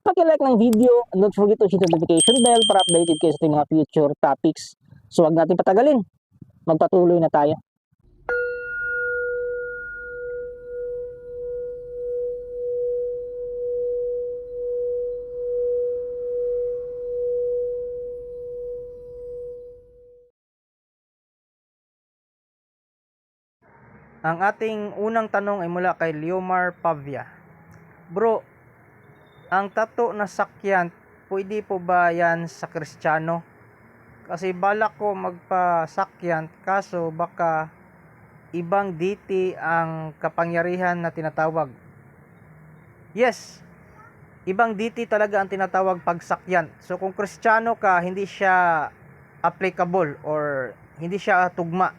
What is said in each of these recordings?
paki-like ng video don't forget to hit the notification bell para updated kayo sa mga future topics. So wag natin patagalin. Magpatuloy na tayo. Ang ating unang tanong ay mula kay Leomar Pavia. Bro, ang tato na sakyan, pwede po ba yan sa kristyano? Kasi balak ko magpasakyan, kaso baka ibang deity ang kapangyarihan na tinatawag. Yes, ibang deity talaga ang tinatawag pagsakyan. So kung kristyano ka, hindi siya applicable or hindi siya tugma.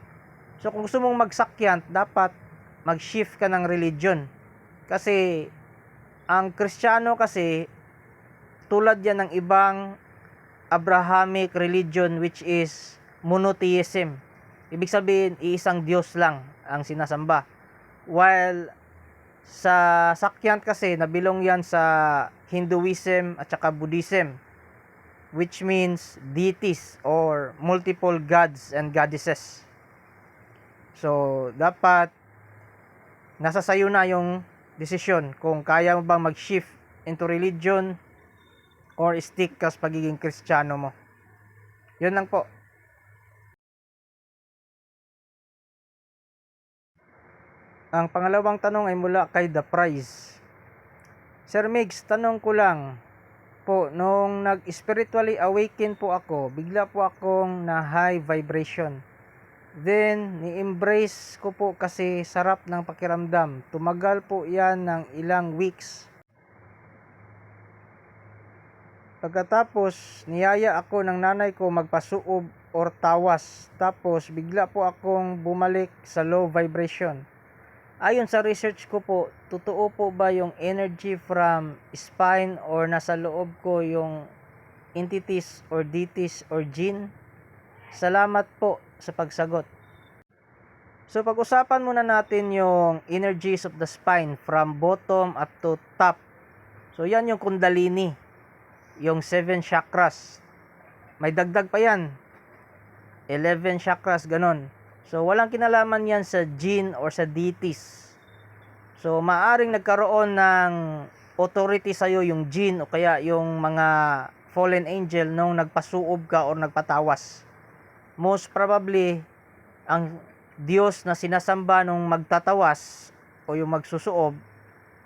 So kung gusto mong magsakyan, dapat mag-shift ka ng religion. Kasi ang Kristiyano kasi tulad yan ng ibang Abrahamic religion which is monotheism. Ibig sabihin, iisang Diyos lang ang sinasamba. While sa sakyan kasi, nabilong yan sa Hinduism at saka Buddhism which means deities or multiple gods and goddesses. So, dapat nasa sayo na yung desisyon kung kaya mo bang mag-shift into religion or stick ka sa pagiging kristyano mo. Yun lang po. Ang pangalawang tanong ay mula kay The Prize. Sir Migs, tanong ko lang po, nung nag-spiritually awaken po ako, bigla po akong na high vibration. Then, ni-embrace ko po kasi sarap ng pakiramdam. Tumagal po yan ng ilang weeks. Pagkatapos, niyaya ako ng nanay ko magpasuob or tawas. Tapos, bigla po akong bumalik sa low vibration. Ayon sa research ko po, totoo po ba yung energy from spine or nasa loob ko yung entities or deities or jinn? Salamat po sa pagsagot. So pag-usapan muna natin yung energies of the spine from bottom up to top. So yan yung kundalini, yung seven chakras. May dagdag pa yan. 11 chakras, ganon. So walang kinalaman yan sa jinn or sa deities. So maaring nagkaroon ng authority sa'yo yung jinn o kaya yung mga fallen angel nung nagpasuob ka or nagpatawas most probably ang Diyos na sinasamba nung magtatawas o yung magsusuob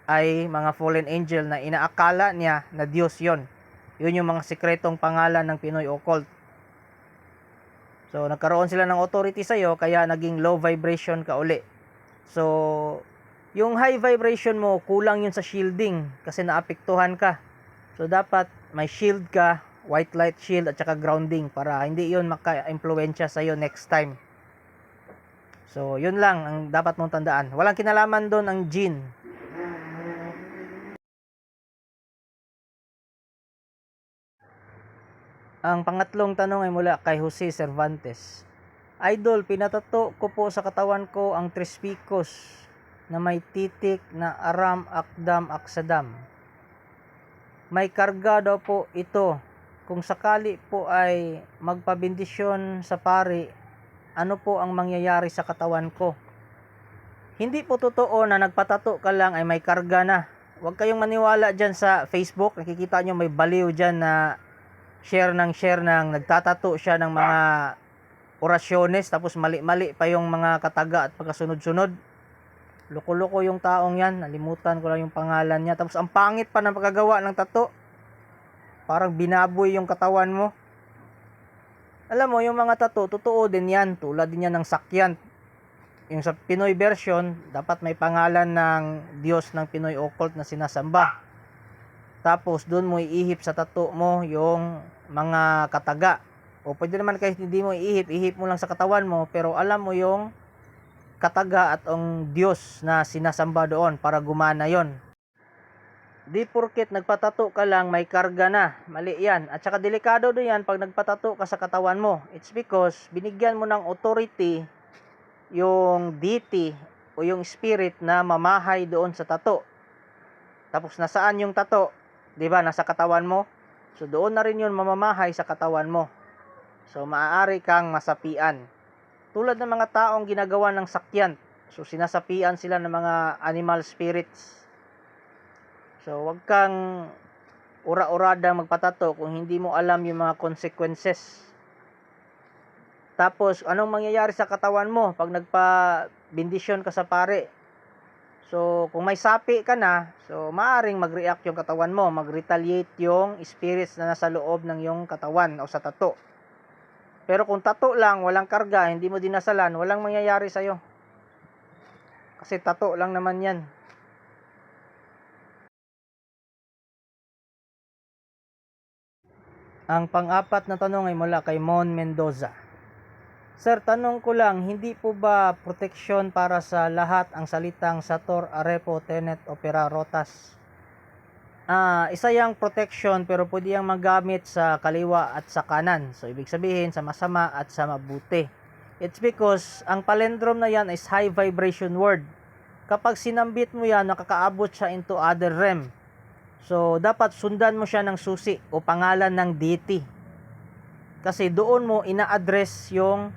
ay mga fallen angel na inaakala niya na Diyos yon. Yun yung mga sikretong pangalan ng Pinoy occult. So, nagkaroon sila ng authority sa'yo, kaya naging low vibration ka uli. So, yung high vibration mo, kulang yun sa shielding kasi naapektuhan ka. So, dapat may shield ka white light shield at saka grounding para hindi yon maka-impluwensya sa iyo next time. So, yun lang ang dapat mong tandaan. Walang kinalaman doon ang jinn. Ang pangatlong tanong ay mula kay Jose Cervantes. Idol, pinatato ko po sa katawan ko ang trispicos na may titik na aram akdam aksadam. May karga daw po ito kung sakali po ay magpabindisyon sa pari, ano po ang mangyayari sa katawan ko? Hindi po totoo na nagpatato ka lang ay may karga na. Huwag kayong maniwala dyan sa Facebook. Nakikita nyo may baliw dyan na share ng share ng nagtatato siya ng mga orasyones tapos mali-mali pa yung mga kataga at pagkasunod-sunod. Loko-loko yung taong yan. Nalimutan ko lang yung pangalan niya. Tapos ang pangit pa ng pagkagawa ng tato parang binaboy yung katawan mo. Alam mo, yung mga tato, totoo din yan. Tulad din yan ng sakyan. Yung sa Pinoy version, dapat may pangalan ng Diyos ng Pinoy occult na sinasamba. Tapos, doon mo iihip sa tato mo yung mga kataga. O pwede naman kahit hindi mo ihip, ihip mo lang sa katawan mo, pero alam mo yung kataga at ang Diyos na sinasamba doon para gumana yon. Di porket nagpatato ka lang, may karga na. Mali yan. At saka delikado din yan pag nagpatato ka sa katawan mo. It's because binigyan mo ng authority yung deity o yung spirit na mamahay doon sa tato. Tapos nasaan yung tato? 'Di ba? Nasa katawan mo. So doon na rin yun mamamahay sa katawan mo. So maaari kang masapian. Tulad ng mga taong ginagawa ng sakyan. So sinasapian sila ng mga animal spirits. So wag kang ura-urada magpatato kung hindi mo alam yung mga consequences. Tapos anong mangyayari sa katawan mo pag nagpa bendisyon ka sa pare? So, kung may sapi ka na, so maaring mag-react yung katawan mo, mag-retaliate yung spirits na nasa loob ng yung katawan o sa tato. Pero kung tato lang, walang karga, hindi mo dinasalan, walang mangyayari sa'yo. Kasi tato lang naman yan. Ang pang-apat na tanong ay mula kay Mon Mendoza. Sir, tanong ko lang, hindi po ba proteksyon para sa lahat ang salitang Sator, Arepo, Tenet, Opera, Rotas? Ah, isa yang protection pero pwede yang magamit sa kaliwa at sa kanan. So, ibig sabihin sa masama at sa mabuti. It's because ang palindrome na yan is high vibration word. Kapag sinambit mo yan, nakakaabot siya into other realm. So, dapat sundan mo siya ng susi o pangalan ng deity. Kasi doon mo ina-address yung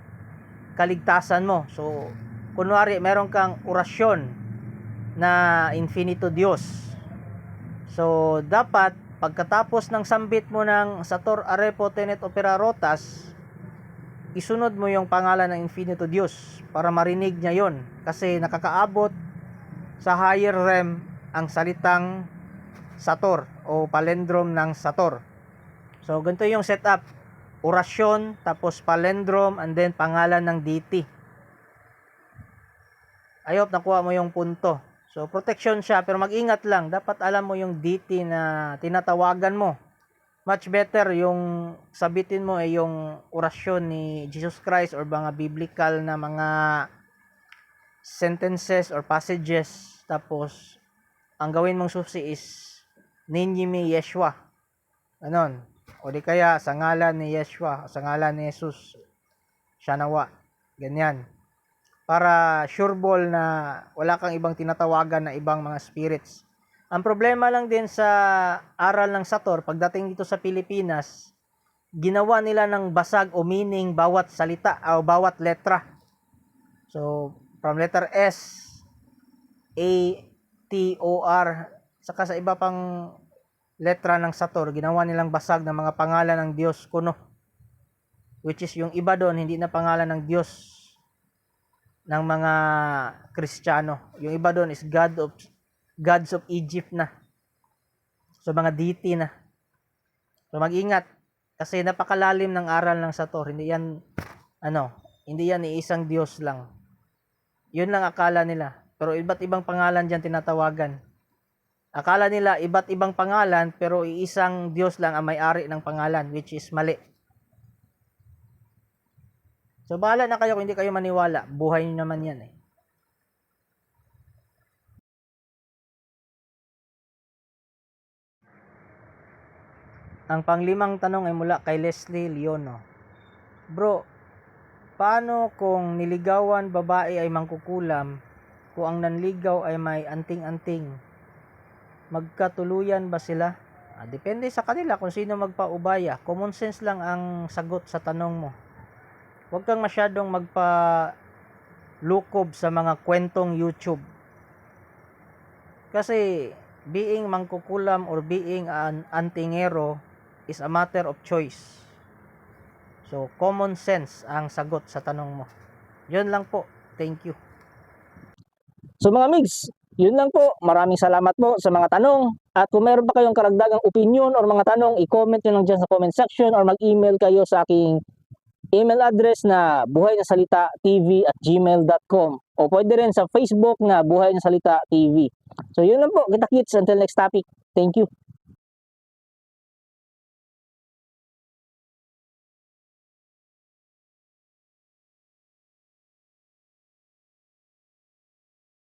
kaligtasan mo. So, kunwari, meron kang orasyon na infinito Diyos. So, dapat, pagkatapos ng sambit mo ng Sator Arepo Tenet Opera Rotas, isunod mo yung pangalan ng infinito Diyos para marinig niya yon Kasi nakakaabot sa higher realm ang salitang Sator o palindrome ng Sator. So, ganito yung setup orasyon, tapos palindrome, and then pangalan ng deity. I hope nakuha mo yung punto. So, protection siya, pero mag-ingat lang. Dapat alam mo yung deity na tinatawagan mo. Much better yung sabitin mo ay yung orasyon ni Jesus Christ or mga biblical na mga sentences or passages. Tapos, ang gawin mong susi is Ninjimi Yeshua. Ganon. O di kaya sa ngalan ni Yeshua, sa ngalan ni Jesus, siya nawa. Ganyan. Para sure ball na wala kang ibang tinatawagan na ibang mga spirits. Ang problema lang din sa aral ng Sator, pagdating dito sa Pilipinas, ginawa nila ng basag o meaning bawat salita o bawat letra. So, from letter S, A, T, O, R, saka sa iba pang letra ng Sator, ginawa nilang basag ng mga pangalan ng Diyos kuno. Which is yung iba doon, hindi na pangalan ng Diyos ng mga Kristiyano. Yung iba doon is God of gods of Egypt na. So mga deity na. So mag-ingat kasi napakalalim ng aral ng Sator. Hindi yan ano, hindi yan iisang Diyos lang. Yun lang akala nila. Pero iba't ibang pangalan diyan tinatawagan. Akala nila iba't ibang pangalan pero iisang Diyos lang ang may-ari ng pangalan which is mali. So bahala na kayo kung hindi kayo maniwala. Buhay nyo naman yan eh. Ang panglimang tanong ay mula kay Leslie Leono. Bro, paano kung niligawan babae ay mangkukulam kung ang nanligaw ay may anting-anting? Magkatuluyan ba sila? Ah, depende sa kanila kung sino magpaubaya. Common sense lang ang sagot sa tanong mo. Huwag kang masyadong magpa lukob sa mga kwentong YouTube. Kasi being mangkukulam or being an antingero is a matter of choice. So, common sense ang sagot sa tanong mo. Yun lang po. Thank you. So mga migs, yun lang po. Maraming salamat po sa mga tanong. At kung meron pa kayong karagdagang opinion or mga tanong, i-comment nyo lang dyan sa comment section or mag-email kayo sa aking email address na buhay na salita tv at gmail.com o pwede rin sa Facebook na buhay na salita tv. So yun lang po. Kita kits until next topic. Thank you.